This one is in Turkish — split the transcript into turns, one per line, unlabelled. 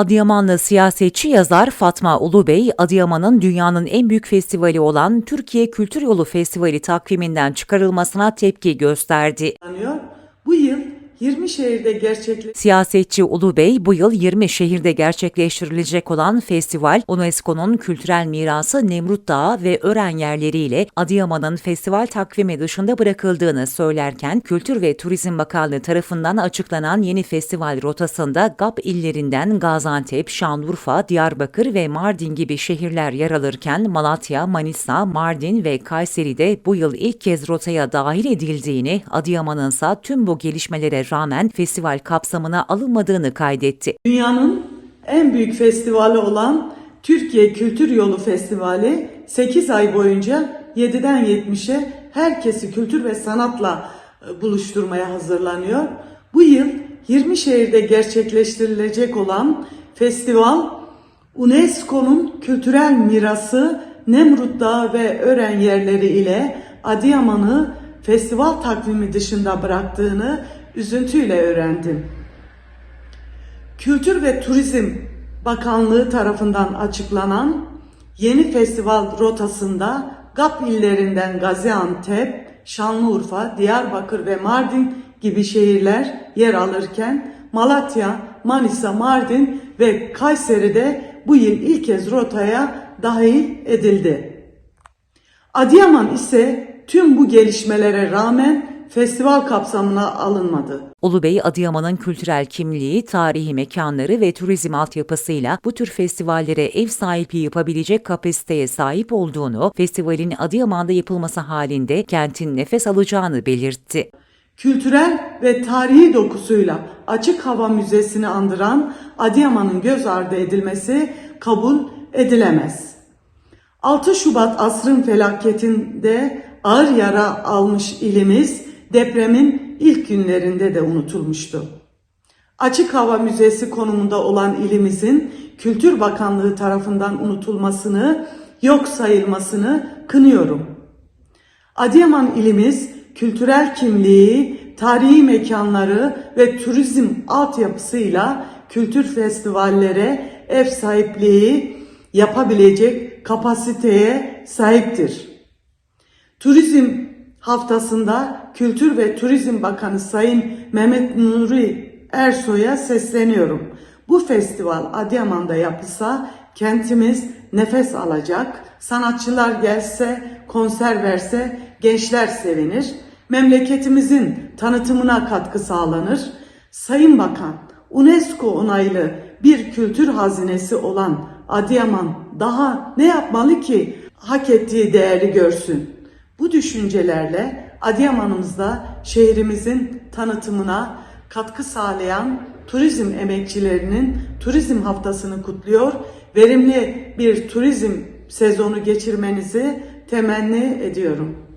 Adıyamanlı siyasetçi yazar Fatma Ulubey, Adıyaman'ın dünyanın en büyük festivali olan Türkiye Kültür Yolu Festivali takviminden çıkarılmasına tepki gösterdi.
Bu yıl 20 şehirde gerçekleşecek
Siyasetçi Ulubey, bu yıl 20 şehirde gerçekleştirilecek olan festival, UNESCO'nun kültürel mirası Nemrut Dağı ve Ören yerleriyle Adıyaman'ın festival takvimi dışında bırakıldığını söylerken, Kültür ve Turizm Bakanlığı tarafından açıklanan yeni festival rotasında GAP illerinden Gaziantep, Şanlıurfa, Diyarbakır ve Mardin gibi şehirler yer alırken Malatya, Manisa, Mardin ve Kayseri'de bu yıl ilk kez rotaya dahil edildiğini, Adıyaman'ın ise tüm bu gelişmelere rağmen festival kapsamına alınmadığını kaydetti.
dünyanın en büyük festivali olan Türkiye Kültür Yolu Festivali 8 ay boyunca 7'den 70'e herkesi kültür ve sanatla e, buluşturmaya hazırlanıyor. Bu yıl 20 şehirde gerçekleştirilecek olan festival UNESCO'nun kültürel mirası Nemrut Dağı ve Ören yerleri ile Adıyaman'ı festival takvimi dışında bıraktığını üzüntüyle öğrendim. Kültür ve Turizm Bakanlığı tarafından açıklanan yeni festival rotasında GAP illerinden Gaziantep, Şanlıurfa, Diyarbakır ve Mardin gibi şehirler yer alırken Malatya, Manisa, Mardin ve Kayseri'de bu yıl ilk kez rotaya dahil edildi. Adıyaman ise tüm bu gelişmelere rağmen festival kapsamına alınmadı.
Ulubey, Adıyaman'ın kültürel kimliği, tarihi mekanları ve turizm altyapısıyla bu tür festivallere ev sahipliği yapabilecek kapasiteye sahip olduğunu, festivalin Adıyaman'da yapılması halinde kentin nefes alacağını belirtti.
Kültürel ve tarihi dokusuyla açık hava müzesini andıran Adıyaman'ın göz ardı edilmesi kabul edilemez. 6 Şubat asrın felaketinde ağır yara almış ilimiz depremin ilk günlerinde de unutulmuştu. Açık Hava Müzesi konumunda olan ilimizin Kültür Bakanlığı tarafından unutulmasını, yok sayılmasını kınıyorum. Adıyaman ilimiz kültürel kimliği, tarihi mekanları ve turizm altyapısıyla kültür festivallere ev sahipliği yapabilecek kapasiteye sahiptir. Turizm haftasında Kültür ve Turizm Bakanı Sayın Mehmet Nuri Ersoy'a sesleniyorum. Bu festival Adıyaman'da yapılsa kentimiz nefes alacak, sanatçılar gelse, konser verse gençler sevinir, memleketimizin tanıtımına katkı sağlanır. Sayın Bakan, UNESCO onaylı bir kültür hazinesi olan Adıyaman daha ne yapmalı ki hak ettiği değeri görsün? Bu düşüncelerle Adıyaman'ımızda şehrimizin tanıtımına katkı sağlayan turizm emekçilerinin turizm haftasını kutluyor. Verimli bir turizm sezonu geçirmenizi temenni ediyorum.